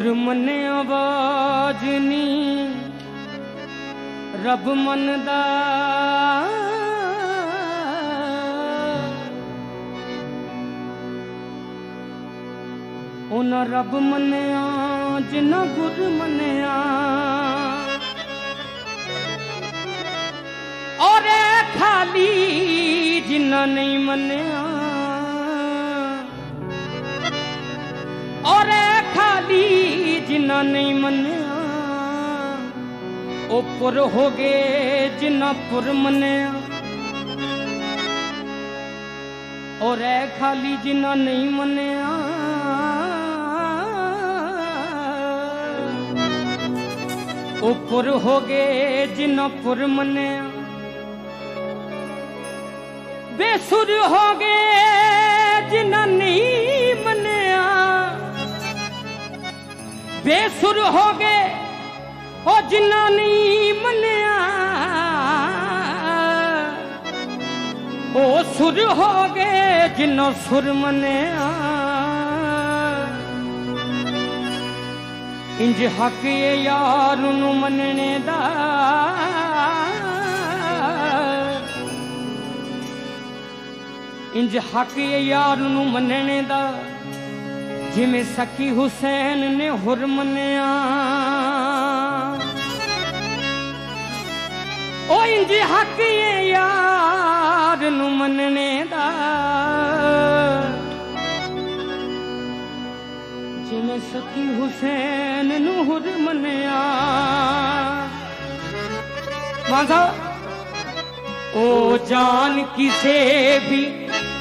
ਗੁਰ ਮੰਨੇ ਆਵਾਜ਼ ਨੀ, ਰੱਬ ਮੰਨਦਾ ਉਹਨਾਂ ਰੱਬ ਮੰਨਿਆ ਜਿਨ੍ਹਾਂ ਗੁਰ ਮੰਨਿਆ। ਔਰ ਇਹ ਖਾਲੀ ਜਿਨ੍ਹਾਂ ਨਹੀਂ ਮੰਨਿਆ। ਜਿਨ੍ਹਾਂ ਨਹੀਂ ਮੰਨਿਆ, ਉਹ ਪੁਰ ਹੋ ਗਏ ਜਿਨ੍ਹਾਂ ਪੁਰ ਮੰਨਿਆ। ਔਰ ਇਹ ਖਾਲੀ ਜਿਨ੍ਹਾਂ ਨਹੀਂ ਮੰਨਿਆ। ਉਹ ਪੁਰ ਹੋ ਗਏ ਜਿਨ੍ਹਾਂ ਪੁਰ ਮੰਨਿਆ। ਬੇਸੁਰ ਹੋ ਗਏ ਜਿਨ੍ਹਾਂ ਨਹੀਂ ਬੇਸੁਰ ਹੋ ਗਏ। ਉਹ ਜਿਨ੍ਹਾਂ ਨਹੀਂ ਮੰਨਿਆ, ਉਹ ਸੁਰ ਹੋ ਗਏ ਜਿਨ੍ਹਾਂ ਸੁਰ ਮੰਨਿਆ। ਇੰਜ ਹੱਕ ਏ ਯਾਰ ਨੂੰ ਮੰਨਣੇ ਦਾ। ਇੰਜ ਹੱਕ ਏ ਯਾਰ ਨੂੰ ਮੰਨਣੇ ਦਾ। ਜਿਵੇਂ ਸਕੀ ਹੁਸੈਨ ਨੇ ਹੁਰਮਨਿਆ ਉਹ ਇੰਜ ਹੱਕ ਏ ਯਾਰ ਨੂੰ ਮੰਨਣੇ ਦਾ। ਜਿਵੇਂ ਸਕੀ ਹੁਸੈਨ ਨੂੰ ਹੁਰ ਮੰਨਿਆ। ਮਾਂਸਾ ਉਹ ਜਾਨ ਕਿਸੇ ਵੀ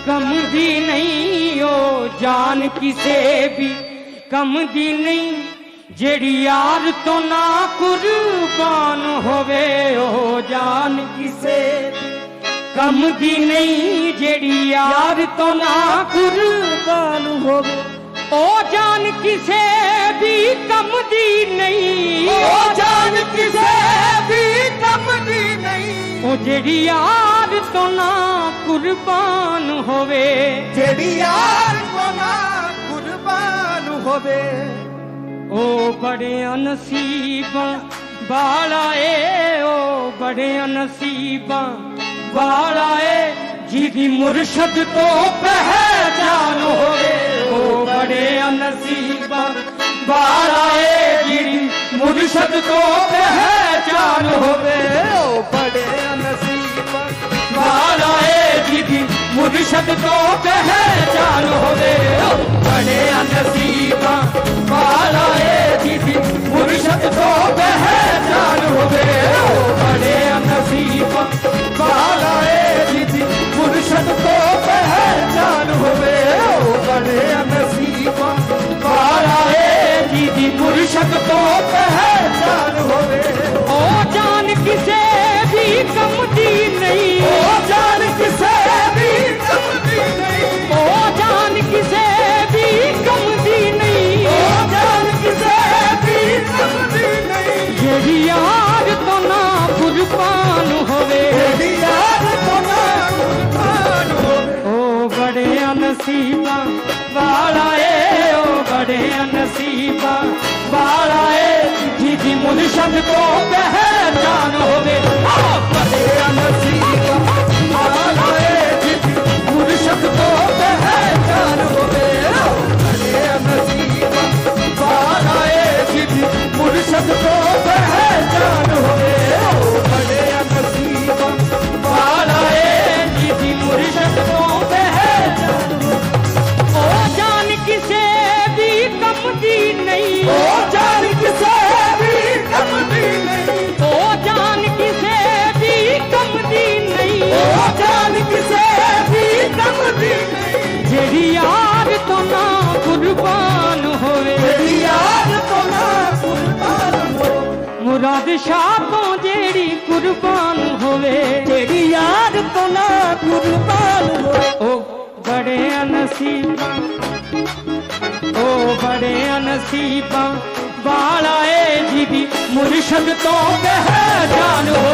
ਕਮ ਦੀ ਨਹੀਂ ਉਹ ਜਾਨ ਕਿਸੇ ਵੀ ਕਮ ਦੀ ਨਹੀਂ ਜਿਹੜੀ ਯਾਰ ਤੋਂ ਨਾ ਕੁਰਬਾਨ ਹੋਵੇ ਉਹ ਜਾਨ ਕਿਸੇ ਵੀ ਕਮ ਦੀ ਨਹੀਂ ਜਿਹੜੀ ਯਾਰ ਤੋਂ ਨਾ ਕੁਰਬਾਨ ਹੋਵੇ ਉਹ ਜਾਨ ਕਿਸੇ ਵੀ ਕਮ ਦੀ ਨਹੀਂ ਉਹ ਜਾਨ ਕਿਸੇ ਵੀ ਕੰਮ ਦੀ ਨਹੀਂ ਉਹ ਜਿਹੜੀ ਯਾਰ ਤੋਂ ਨਾ ਕੁਰਬਾਨ ਹੋਵੇ। ਜਿਹੜੀ ਯਾਰ ਕੋ ਨਾ ਕੁਰਬਾਨ ਹੋਵੇ। ਉਹ ਬੜਿਆਂ ਨਸੀਬਾਂ ਵਾਲਾ ਏ ਉਹ ਬੜਿਆਂ ਨਸੀਬਾਂ ਵਾਲਾ ਏ ਜਿਹਦੀ ਮੁਰਸ਼ਦ ਤੋਂ ਪਹਿਚਾਨ ਹੋਵੇ। ਉਹ ਬੜਿਆਂ ਨਸੀਬਾਂ ਵਾਲਾ ਏ ਜਿਹਦੀ ਮੁਰਸ਼ਦ ਤੋਂ ਪਹਿਚਾਨ ਹੋਵੇ। ਉਹ ਬੜੇ ਨਸੀਬ। ਵਾਲਾ ਜੀ ਜਿਹਦੀ ਮੁਰਸ਼ਦ ਤੋਂ ਪਹਿਚਾਨ ਹੋਵੇ। ਉਹ ਬੜੇ ਨਸੀਬ। ਵਾਲਾ ਏ ਜਿਹਦੀ ਮੁਰਸ਼ਦ ਤੋਂ ਪਹਿਚਾਨ ਹੋਵੇ। ਉਹ ਬੜੇ ਨਸੀਬ। ਵਾਲਾ ਜੀ ਜਿਹਦੀ ਮੁਰਸ਼ਦ ਤੋਂ ਪਹਿਚਾਨ ਹੋਵੇ। ਉਹ ਬੜੇ ਨਸੀਬ। ਵਾਲਾ ਜੀ ਜਿਹਦੀ ਮੁਰਸ਼ਦ ਤੋਂ ਮੁਰਸ਼ਦ ਤੋਂ ਪਹਿਚਾਨ ਹੋਵੇ। ਹੋਵੇ ਮੁਰਾਦ ਤੋਂ ਜਿਹੜੀ ਕੁਰਬਾਨ ਹੋਵੇ, ਜਿਹੜੀ ਯਾਰ ਕੋ ਨਾ ਕੁਰਬਾਨ ਹੋਵੇ। ਉਹ ਬੜੇ ਨਸੀਬਾਂ ਉਹ ਬੜੇ ਨਸੀਬਾਂ, ਵਾਲਾ ਏ ਜਿਹਦੀ ਮੁਰਸ਼ਦ ਤੋਂ ਪਹਿਚਾਨ ਹੋਵੇ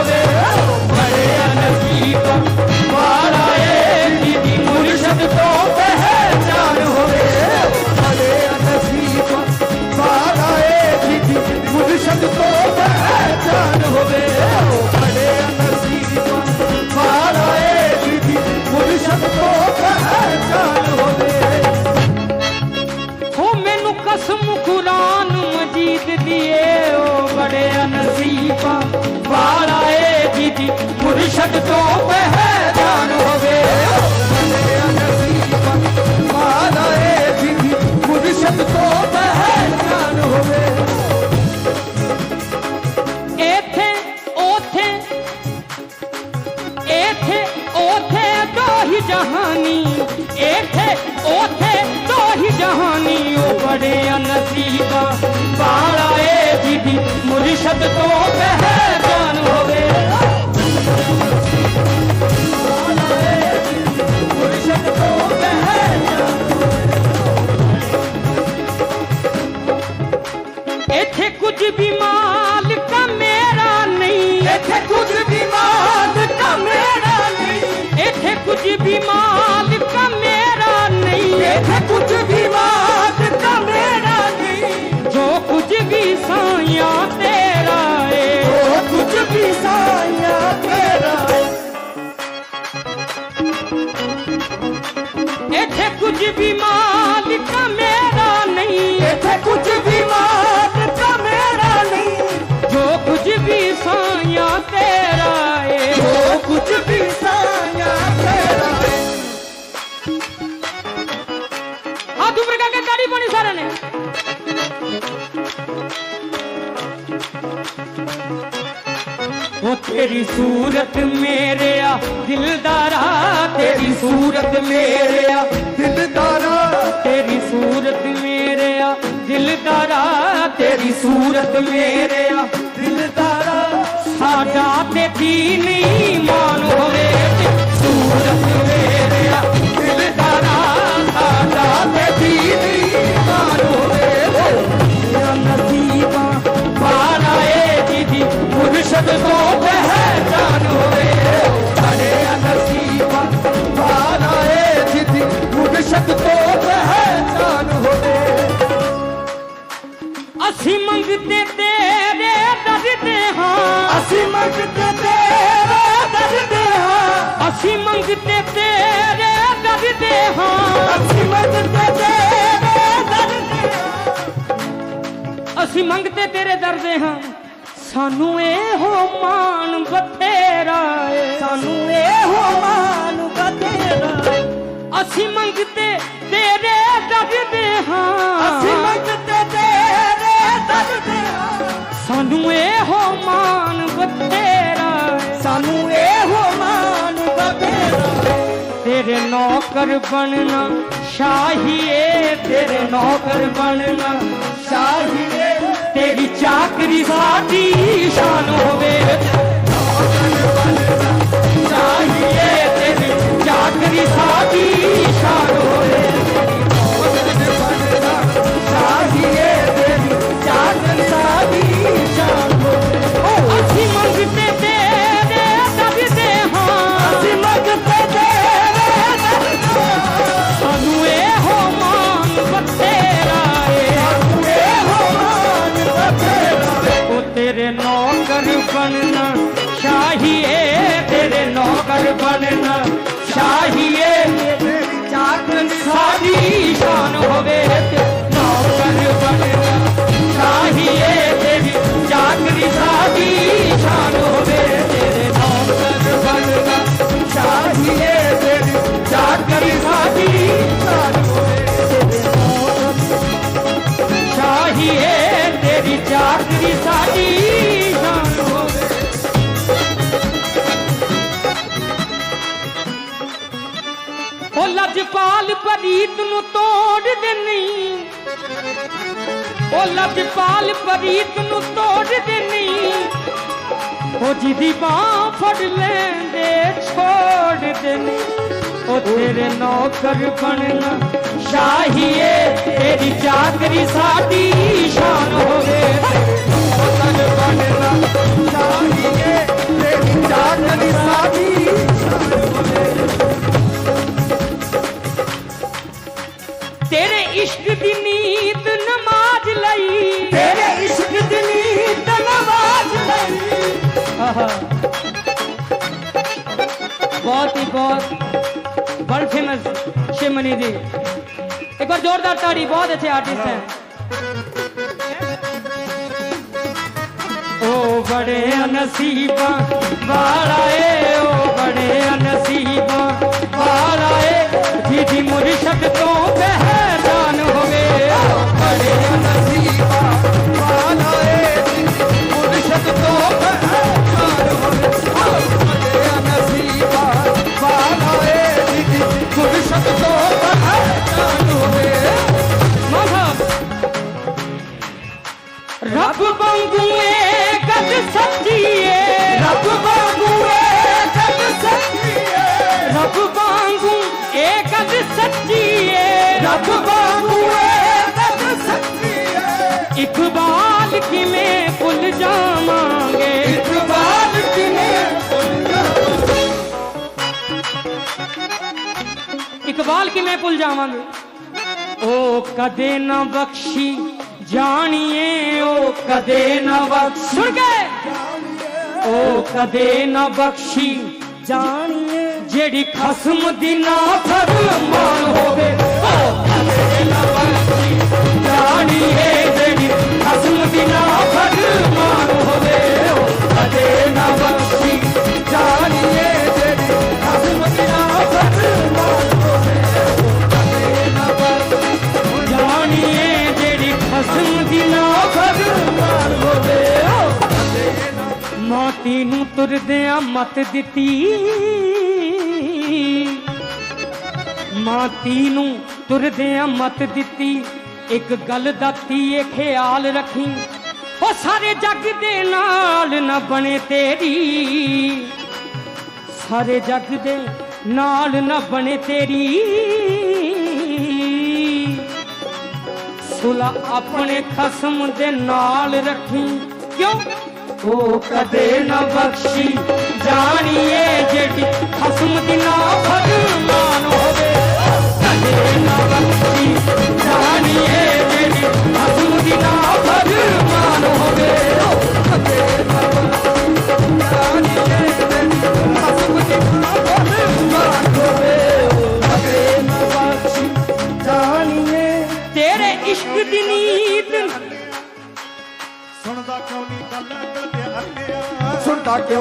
ਸ਼ਰੀਫਾ ਵਾਰਾ ਏ ਜੀ ਦੀ ਮੁਰਸ਼ਦ ਤੋਂ ਪਹਿ ਜੀ ਮੁਰਸ਼ਦ ਤੋਂ ਪਹਿ ਹੋਵੇ। ਇੱਥੇ ਉਥੇ ਇੱਥੇ ਜਹਾਨੀ ਇੱਥੇ ਉਥੇ ਜਹਾਨੀ, ਉਹ ਬੜੇ ਨਸੀਬਾ ਵਾਰਾ ਏ ਜੀ ਦੀ ਮੁਰਸ਼ਦ ਤੋਂ ਕੁਝ ਉਹ ਤੇਰੀ ਸੂਰਤ ਮੇਰਿਆ ਦਿਲਦਾਰਾ ਤੇਰੀ ਸੂਰਤ ਮੇਰਿਆ। ਦਿਲਦਾਰਾ ਤੇਰੀ ਸੂਰਤ ਮੇਰਿਆ ਦਿਲਦਾਰਾ ਤੇਰੀ ਸੂਰਤ ਮੇਰਿਆ। ਦਿਲਦਾਰਾ ਸਾਡਾ ਤੇ ਦੀਨ ਈਮਾਨ ਹੋਵੇ ਸੂਰਤ ਮੰਗਦੇ ਤੇਰੇ ਦਰਦੇ ਹਾਂ। ਅਸੀਂ ਮੰਗਦੇ ਤੇਰੇ ਦਰਦੇ ਹਾਂ। ਅਸੀਂ ਮੰਗਦੇ ਤੇਰੇ ਦਰਦੇ ਹਾਂ। ਅਸੀਂ ਮੰਗਦੇ ਤੇਰੇ ਦਰਦੇ ਹਾਂ। ਅਸੀਂ ਮੰਗਦੇ ਤੇਰੇ ਦਰਦੇ ਹਾਂ। ਸਾਨੂੰ ਇਹੋ ਮਾਣ ਬਥੇਰਾ ਏ। ਸਾਨੂੰ ਇਹੋ ਮਾਨ ਬਤੇਰਾ ਅਸੀਂ ਮੰਗਦੇ ਤੇਰੇ ਦਰਦੇ ਹਾਂ। ਅਸੀਂ ਮੰਗਦੇ ਸਾਨੂੰ ਇਹੋ ਮਾਣ ਬਥੇਰਾ ਏ ਸਾਨੂੰ ਇਹੋ ਮਾਨ ਬਤੇਰਾ ਤੇਰੇ ਨੌਕਰ ਬਣਨਾ ਸ਼ਾਹੀਏ ਤੇਰੇ ਨੌਕਰ ਬਣਨਾ। ਸ਼ਾਹੀਏ ਤੇਰੀ ਚਾਕਰੀ ਸਾਡੀ ਸ਼ਾਨ ਹੋਵੇ। ਚਾਹੀਏ ਤੇਰੀ ਚਾਕਰੀ ਸਾਡੀ ਸ਼ਾਨ ਹੋਵੇ। ਲਜਪਾਲ ਪ੍ਰੀਤ ਨੂੰ ਤੋੜ ਦੇਣੀ। ਉਹ ਜਿਹਦੀ ਬਾਹ ਫੜ ਲੈਂਦੇ, ਛੋੜ ਦੇਣੀ। ਉਹ ਤੇਰੇ ਨੌਕਰ ਬਣਨਾ, ਸ਼ਾਹੀਏ, ਤੇਰੀ ਚਾਕਰੀ ਸਾਡੀ ਸ਼ਾਨ ਹੋਵੇ। ਨੌਕਰ ਬਣਨਾ, ਸ਼ਾਹੀਏ, ਤੇਰੀ ਚਾਦਰ ਸਾਡੀ ਬਹੁਤ ਹੀ ਬਹੁਤ ਵਰਲਡ ਫੇਮਸ ਸ਼ਿਮਨੀ ਦੀ। ਇੱਕ ਵਾਰ ਜ਼ੋਰਦਾਰ ਤਾੜੀ, ਬਹੁਤ ਅੱਛੇ ਆਰਟਿਸਟ ਹੈ। ਓ ਬੜੇ ਨਸੀਬਾਂ ਵਾਲਾ ਏ, ਓ ਬੜੇ ਨਸੀਬਾਂ ਵਾਲਾ ਏ। ਜਿਹਦੀ ਮੁਰਸ਼ਦ ਤੋਂ ਪਹਿਚਾਨ ਹੋਵੇ। ਬੜੇ ਨਸੀਬਾਂ ਕਿਵੇਂ ਭੁੱਲ ਜਾਵਾਂਗੇ? ਉਹ ਕਦੇ ਨਾ ਬਖਸ਼ੀ, ਜਾਣੀਏ ਉਹ ਕਦੇ ਨਾ ਬਖਸ਼। ਸੁਣ ਕੇ! ਉਹ ਕਦੇ ਨਾ ਬਖਸ਼ੀ, ਜਾਣੀਏ ਜਿਹੜੀ ਖਸਮ ਦੀ ਨਾ ਫਰਮਾਨ ਹੋਵੇ। ਉਹ ਧੀ ਨੂੰ ਤੁਰਦਿਆਂ ਮਤ ਦਿੱਤੀ। ਇੱਕ ਗੱਲ ਦਾ ਧੀਏ ਖਿਆਲ ਰੱਖੀ, ਉਹ ਸਾਰੇ ਜੱਗ ਦੇ ਨਾਲ ਨਾ ਬਣੇ ਤੇਰੀ। ਸਾਰੇ ਜੱਗ ਦੇ ਨਾਲ ਨਾ ਬਣੇ ਤੇਰੀ। ਸੁਲਾ ਆਪਣੇ ਖਸਮ ਦੇ ਨਾਲ ਰੱਖੀ, ਕਿਉਂ? ਉਹ ਕਦੇ ਨਾ ਬਖਸ਼ੀ, ਜਾਣੀਏ ਜਿਹੜੀ ਖਸਮ ਦੀ ਨਾ ਫਰਮਾਨ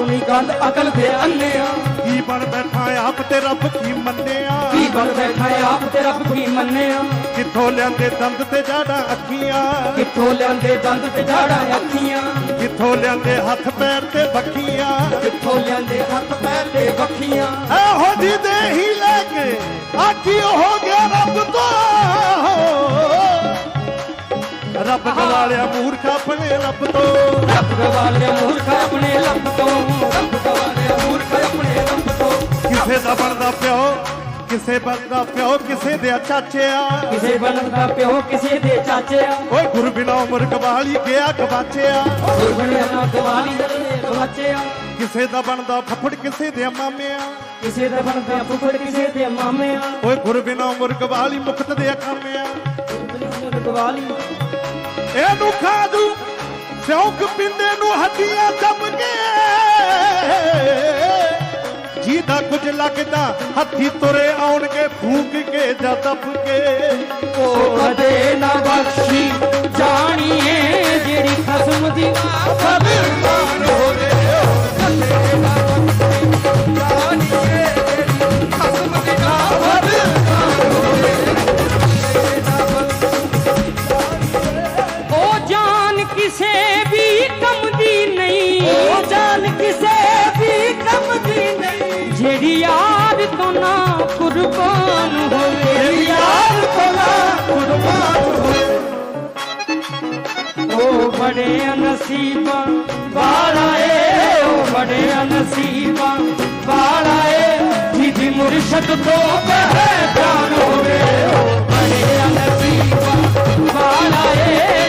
ਨਹੀਂ ਗੱਲ ਅਕਲ ਦੇ ਅੰਨਿਆ ਕੀ ਬਣ ਬੈਠਾ ਆਪ ਤੇ ਰੱਬ ਕੀ ਮੰਨਿਆ? ਕੀ ਬਣ ਬੈਠਾ ਆਪ ਤੇ ਰੱਬ ਕੀ ਮੰਨਿਆ? ਕਿੱਥੋਂ ਲਿਆਂਦੇ ਦੰਦ ਤੇ ਜਾੜਾ ਅੱਖੀਆਂ? ਕਿੱਥੋਂ ਲਿਆਂਦੇ ਦੰਦ ਤੇ ਝਾੜਾਂ ਅੱਖੀਆਂ? ਕਿੱਥੋਂ ਲਿਆਂਦੇ ਹੱਥ ਪੈਰ ਤੇ ਬੱਖੀਆਂ? ਕਿੱਥੋਂ ਲਿਆਂਦੇ ਹੱਥ ਪੈਰ ਤੇ ਬੱਖੀਆਂ? ਇਹੋ ਜੀ ਦੇ ਹੀ ਲੈ ਕੇ ਆਖੀ ਹੋ ਗਿਆ ਰੱਬ ਤੋਂ। ਰੱਬ ਗਵਾਲਿਆ ਮੂਰਖ ਆਪਣੇ ਰੱਬ ਤੋਂ। ਰੱਬ ਗਵਾਲਿਆ ਮੂਰਖ ਆਪਣੇ ਲੱਭ ਤੋਂ। ਰੱਬ ਗਵਾਲਿਆ ਮੂਰਖ ਆਪਣੇ ਲੱਭ ਤੋਂ। ਕਿਸੇ ਦਾ ਬਣਦਾ ਪਿਓ ਕਿਸੇ ਬਣਦਾ ਪਿਓ ਕਿਸੇ ਦੇ ਚਾਚਿਆ ਕਿਸੇ ਬਣਦਾ ਪਿਓ ਕਿਸੇ ਦੇ ਚਾਚਿਆ ਓਏ ਗੁਰ ਬਿਨਾ ਉਮਰ ਗਵਾਲੀ ਗਿਆ ਗਵਾਚਿਆ। ਗੁਰਬਣਿਆ ਨਾ ਗਵਾਲੀ ਗਵਾਚਿਆ। ਕਿਸੇ ਦਾ ਬਣਦਾ ਫੱਫੜ ਕਿਸੇ ਦੇ ਮਾਮਿਆਂ ਕਿਸੇ ਦਾ ਬਣਦਾ ਫੁੱਫੜ ਕਿਸੇ ਦੇ ਮਾਮਿਆਂ ਓਏ ਗੁਰ ਬਿਨਾ ਉਮਰ ਗਵਾਲੀ ਮੁਕਤ ਦੇ ਕਾਮਿਆਂ ਗਵਾਲੀ ਇਹਨੂੰ ਖਾਦੂ ਸਿਉਂਕ ਪਿੰਦੇ ਨੂੰ ਹੱਡੀਆਂ ਦੱਬ ਕੇ। ਜਿਹਦਾ ਕੁਝ ਲੱਗਦਾ ਹੱਥੀ ਤੁਰੇ ਆਉਣਗੇ ਫੂਕ ਕੇ ਜਾਂ ਦੱਬ ਕੇ। ਉਹ ਕਦੇ ਨਾ ਬਖਸ਼ੀ ਜਾਣੀਏ ਜਿਹੜੀ ਖਸਮ ਦੀ ਫਰਮਾਨ ਹੋਵੇ। ਬੜਿਆ ਨਸੀਬਾਂ, ਵਾਲਾ ਏ ਉਹ ਬੜਿਆ ਨਸੀਬਾਂ, ਵਾਲਾ ਏ ਜਿਹਦੀ ਮੁਰਸ਼ਦ ਤੋਂ ਬਹਿ ਜਾਣ ਹੋਵੇ ਉਹ ਬੜਿਆ ਨਸੀਬਾਂ, ਵਾਲਾ ਏ